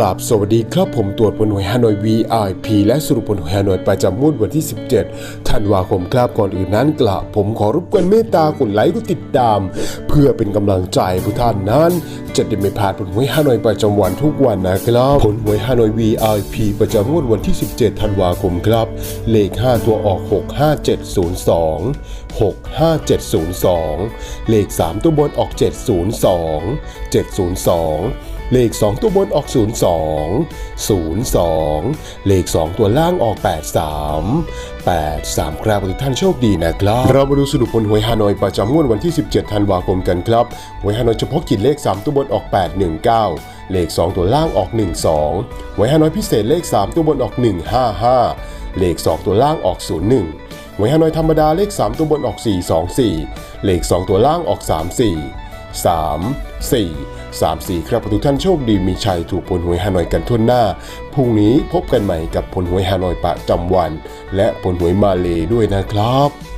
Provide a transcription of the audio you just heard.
ราบสวัสดีครับผมตรวจผลหวยฮานอย VIP และสรุปผลหวยฮานอยประจำงวดวันที่ 17 ธันวาคมครับก่อนอื่นนั้นกระผมขอรบกวนเมตตากดไลค์กดติดตาม เพื่อเป็นกำลังใจผู้ท่านนั้น จะได้ไม่พลาดผลหวยฮานอยประจำวันทุกวันนะครับ ผลหวยฮานอย VIP ประจำงวดวันที่ 17 ธันวาคมครับ เลข 5 ตัวออก 65702 65702 เลข 3 ตัวบนออก 702 702 เลข 2 ตัวบนออก 02 02 เลข 2 ตัวล่างออก 83 83 ครับทุกท่านโชคดีนะครับ เรามาดูสรุปผลหวยฮานอยประจำงวดวันที่ 17 ธันวาคมกันครับ หวยฮานอยเฉพาะกิจเลข 3 ตัวบนออก 819 เลข 2 ตัวล่างออก 12 หวยฮานอยพิเศษเลข 3 ตัวบนออก 155 เลข 2 ตัวล่างออก 01หวยฮานอยธรรมดาเลข 3 ตัวบนออก 424 เลข 2 ตัวล่างออก 34 3 4 3 4 ครับทุกท่านโชคดีมีชัยถูกผลหวยฮานอยกันทั่วหน้า พรุ่งนี้พบกันใหม่กับผลหวยฮานอยประจำวัน และผลหวยมาเลด้วยนะครับ